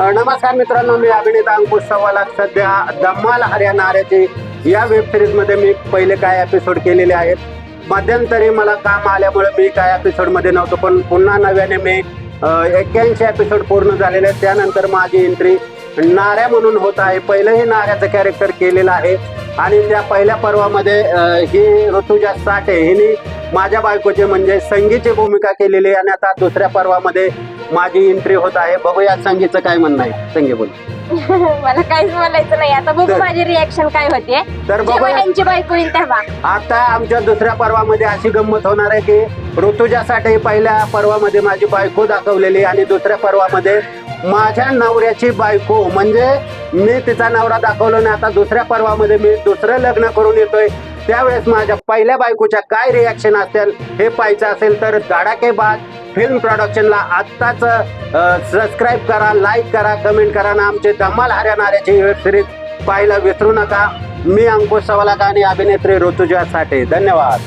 नमस्कार मित्रांनो मी अभिनेता अंकुश सवाला सध्या धम्माल हरियाणा या वेब सिरीजमध्ये मी पहिले काय एपिसोड केलेले आहेत. मध्यंतरी मला काम आल्यामुळे मी काय एपिसोडमध्ये नव्हतो पण पुन्हा नव्याने मी एक्क्याऐंशी एपिसोड पूर्ण झालेले आहेत. त्यानंतर माझी एंट्री नाऱ्या म्हणून होत आहे. पहिलंही नाऱ्याचं कॅरेक्टर केलेलं आहे. आणि त्या पहिल्या पर्वामध्ये ही ऋतुजा साठे हिने माझ्या बायकोचे म्हणजे संगीची भूमिका केलेली आहे. आणि आता दुसऱ्या पर्वामध्ये माझी एंट्री होत आहे. बघूया संगीचं काय म्हणणं आहे. संगी बोल. मला काहीच बोलायचं नाही. आता बघू तर- माझी रिॲक्शन काय होते. तर जेव्हा यांची बायको येईल तेव्हा. आता आमच्या दुसऱ्या पर्वामध्ये अशी गंमत होणार आहे की ऋतुजासाठी पहिल्या पर्वामध्ये माझी बायको दाखवलेली आणि दुसऱ्या पर्वामध्ये माझ्या नवऱ्याची बायको. म्हणजे मी तिचा नवरा दाखवलो आणि आता दुसऱ्या पर्वामध्ये मी दुसरं लग्न करून येतोय. त्यावेळेस माझ्या पहिल्या बायकोच्या काय रिॲक्शन असेल हे पाहायचं असेल तर धडाकेबाज फिल्म प्रोडक्शनला आत्ताच सबस्क्राईब करा लाईक करा कमेंट करा आणि आमचे धमाल हरियाणाऱ्याची वेब सिरीज पाहायला विसरू नका. मी अंकुश सवालाका आणि अभिनेत्री ऋतुजा साठे. धन्यवाद.